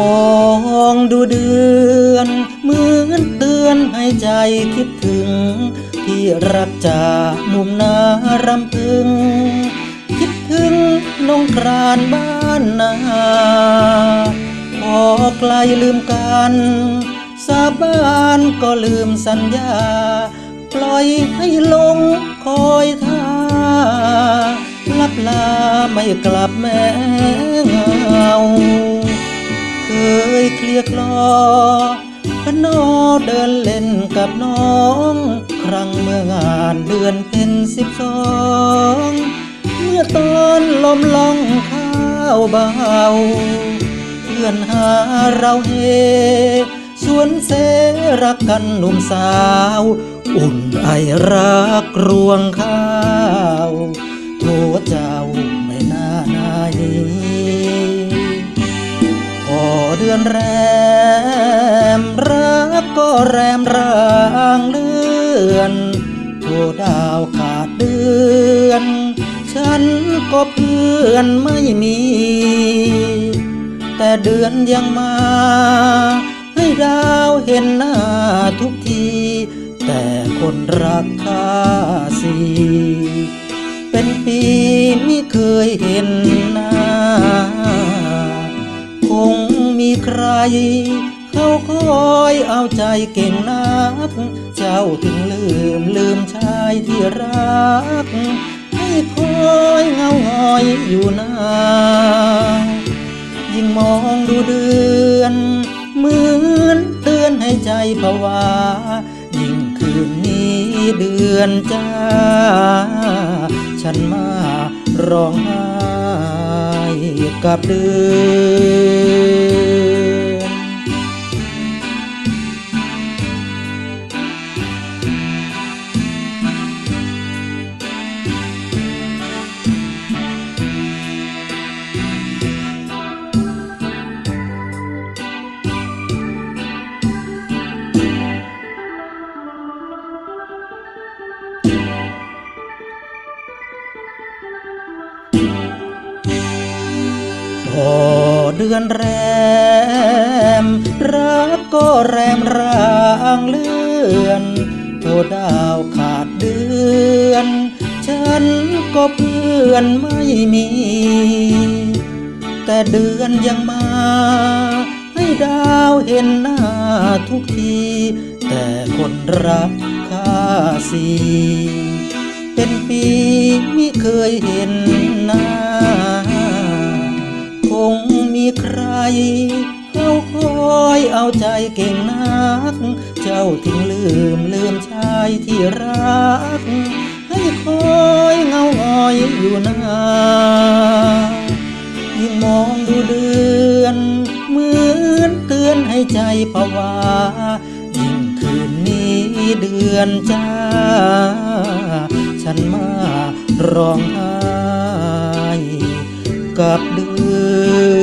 มองดูเดือนเหมือนเตือนให้ใจคิดถึง ที่รักจากหนุ่มนารำพึง คิดถึงน้องกรานบ้านนาพอไกลลืมกัน สาบานก็ลืมสัญญา ปล่อยให้ลงคอยท่าลับลาไม่กลับแม้เงา ยเคลียร์คลอพนอเดินเล่นกับน้อง ครั้งเมื่องานเดือนเป็นสิบสองเมื่อตอนลมล่องข้าวเบาเพื่อนหาเราเฮสวนเสรักกันหนุ่มสาว อุ่นไอรักรวงข้าวโทษเจ้าไม่น่านายพอ เดือนแรมรักก็แรมร่างเลือนโทดาวขาดเดือน ฉันก็เพื่อนไม่มี แต่เดือนยังมา ให้ดาวเห็นหน้าทุกที แต่คนรักข้าสี เป็นปีไม่เคยเห็นหน้า ใคร เขาคอยเอาใจเก่งนัก เจ้าถึงลืมลืมชายที่รัก ให้คอยเงาหงอยอยู่นานยิ่งมองดูเดือนเหมือนเตือนให้ใจผวา ยิ่งคืนนี้เดือนจ้า ฉันมาร้องไห้กับเดือน พอเดือนแรม รักก็แรมร่างเลื่อนโทดาวขาดเดือน ฉันก็เพื่อนไม่มี แต่เดือนยังมา ให้ดาวเห็นหน้าทุกที แต่คนรักข้าสี เป็นปีไม่เคยเห็น งมีใคร เขาคอยเอาใจเก่งนัก เจ้าถึงลืมลืมชายที่รัก ให้คอยเงาหงอยอยู่นานยิ่งมองดูเดือนเหมือนเตือนให้ใจผวายิ่งคืนนี้เดือนจ้า ฉันมาร้องไห้ กับเดือน